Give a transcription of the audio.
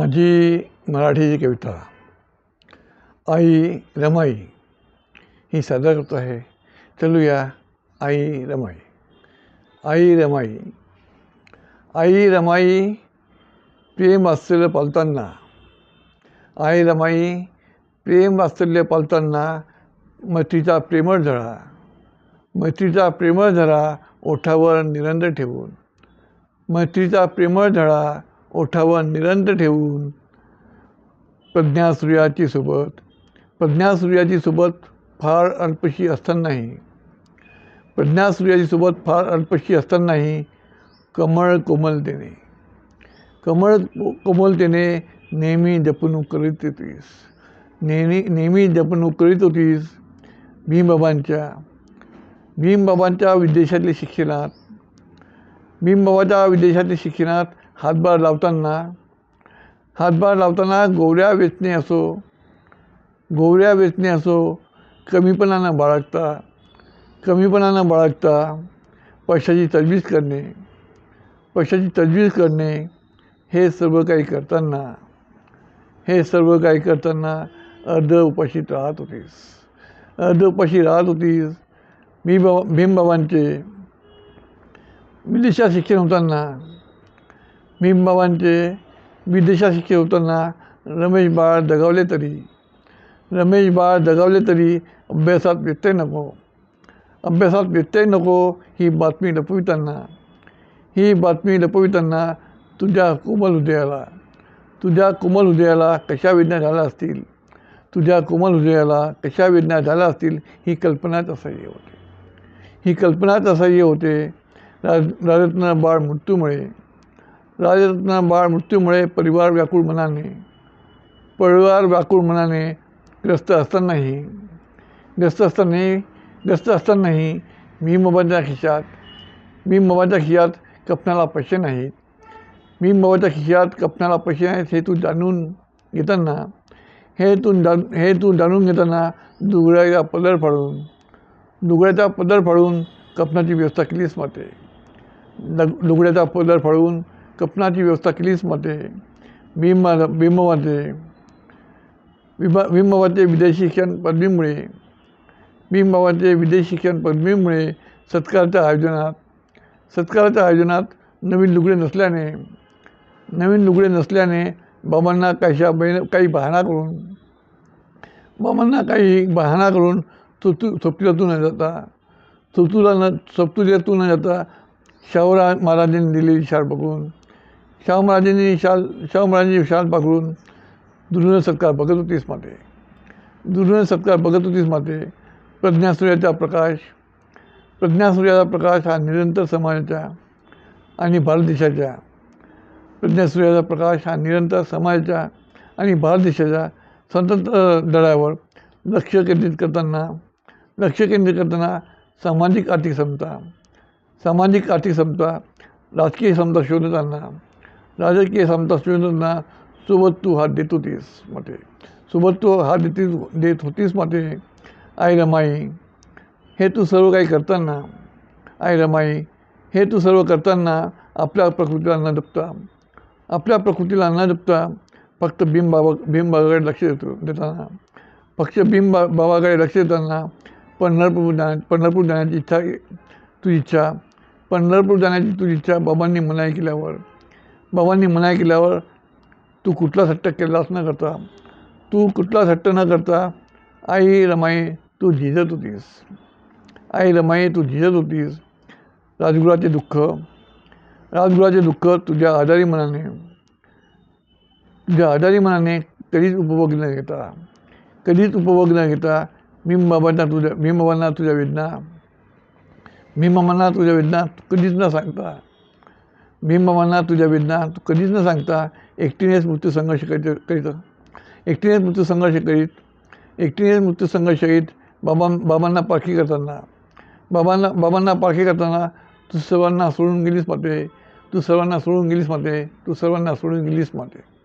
माझी मराठीची कविता आई रमाई ही सादर करतो आहे. चलूया आई रमाई. आई रमाई. आई रमाई प्रेम वास्तल्य पालताना. आई रमाई प्रेम वास्तल्य पालताना मैत्रीचा प्रेमळ झळा मैत्रीचा प्रेमळ झळा ओठावर निरंतर ठेवून. मैत्रीचा प्रेमळ झळा ओठावर निरंतर ठेवून प्रज्ञासूर्याची सोबत प्रज्ञासूर्याची सोबत फार अल्पशी असतानाही प्रज्ञासूर्याची सोबत फार अल्पशी असतानाही कमळ कोमलतेने कमळ कोमलतेने नेहमी जपणूक करीत होतीस. नेहमी नेहमी जपणूक करीत होतीस भीमबाबांच्या भीमबाबांच्या विदेशातल्या शिक्षणात भीमबाबाच्या विदेशातल्या शिक्षणात हातभार लावताना हातभार लावताना गोवऱ्या वेचणे असो गोवऱ्या वेचणे असो कमीपणानं बाळगता कमीपणानं बाळगता पैशाची तजवीज करणे पैशाची तजवीज करणे हे सर्व काही करताना हे सर्व काही करताना अर्ध उपाशीत राहत होतीस. अर्ध उपाशी राहत होतीस. मी बाबा भीमबाबांचे विदेशात शिक्षण होताना भीमबाबांचे विदेशात शिक्षक होताना रमेश बाळ दगावले तरी. रमेश बाळ दगावले तरी अभ्यासात व्यत्यय नको. अभ्यासात व्यत्यय नको ही बातमी लपविताना. ही बातमी लपविताना तुझ्या कोमल हृदयाला तुझ्या कोमल हृदयाला कशा वेदना झाल्या असतील? तुझ्या कोमल हृदयाला कशा वेदना झाल्या असतील? ही कल्पनाच असह्य होते. ही कल्पनाच असह्य होते. राज राजरत्न बाळ मृत्यूमुळे. राजरत्न बाळ मृत्यूमुळे परिवार व्याकुळ मनाने परिवार व्याकुळ मनाने ग्रस्त असतानाही ग्रस्त असतानाही ग्रस्त असतानाही मी मोबाईलच्या खिशात मी मोबाईलच्या खिशात कपनाला पैसे नाहीत. भीमबाबाच्या खिशात कपनाला पैसे नाहीत हे तू जाणून घेताना हे तू जाण हे तू जाणून घेताना दुगड्याचा पदर फाडून दुगड्याचा पदर फाडून कपनाची व्यवस्था केलीच माते. लुगड्याचा पदर फाडून कपनाची व्यवस्था क्लिसमध्ये माते. भीम भीमबाबाचे विमा भीमबाबाचे विदेशी शिक्षण पदवीमुळे. भीमबाबाचे विदेशी शिक्षण पदवीमुळे सत्काराच्या आयोजनात सत्काराच्या आयोजनात नवीन लुगडे नसल्याने नवीन लुगडे नसल्याने बाबांना कशा बहिण काही बहाणा करून बाबांना काही बहाणा करून सोपतू सोपतीलातून न जाता सोपतूला न सोपतुल्यातून न जाता शाहूराज महाराजांनी दिलेली शाळ बघून शाहू महाराजांनी शाल शाहू महाराजांची शाल पकडून दुर्मिळ सत्कार बघत होतीस माते. दुर्मिळ सत्कार बघत होतीस माते. प्रज्ञासूर्याचा प्रकाश प्रज्ञासूर्याचा प्रकाश हा निरंतर समाजाच्या आणि भारत देशाच्या प्रज्ञासूर्याचा प्रकाश हा निरंतर समाजाच्या आणि भारत देशाच्या स्वतंत्र दळावर लक्ष केंद्रित करताना लक्ष केंद्रित करताना सामाजिक आर्थिक समता सामाजिक आर्थिक समता राजकीय समता शोधताना राजकीय समता शोधताना सोबत तू हात देत होतीस मते. सोबत तू हात देतीस देत होतीस मते. आई रमाई हे तू सर्व काही करताना आई रमाई हे तू सर्व करताना आपल्या प्रकृतीला न जपता आपल्या प्रकृतीला न जपता फक्त भीमबाबा भीमबाबाकडे लक्ष देतो देताना फक्त भीमबा बाबाकडे लक्ष देताना पंढरपूर जाण्या पंढरपूर जाण्याची इच्छा तुझी इच्छा पंढरपूर जाण्याची तुझी इच्छा बाबांनी मनाई केल्यावर बाबांनी मनाई केल्यावर तू कुठलाच हट्ट केलाच न करता तू कुठलाच हट्ट न करता आई रमाई तू झिजत होतीस. आई रमाई तू झिजत होतीस. राजगुराचे दुःख राजगुराचे दुःख तुझ्या आजारी मनाने तुझ्या आजारी मनाने कधीच उपभोग न घेता कधीच उपभोग न घेता मी बाबांना तुझ्या भीमबाबांना तुझ्या वेदना मी मामांना तुझ्या वेदना कधीच न सांगता भीमबाबांना तुझ्या वेदना तू कधीच न सांगता एकटीनेच मृत्यू संघर्ष करीत करीत. एकटीनेच मृत्यू संघर्ष करीत एकटीनेच मृत्यू संघर्ष करीत बाबा बाबांना पारखी करताना. बाबांना बाबांना पारखी करताना तू सर्वांना सोडून गेलीस माते. तू सर्वांना सोडून गेलीस माते. तू सर्वांना सोडून गेलीस माते.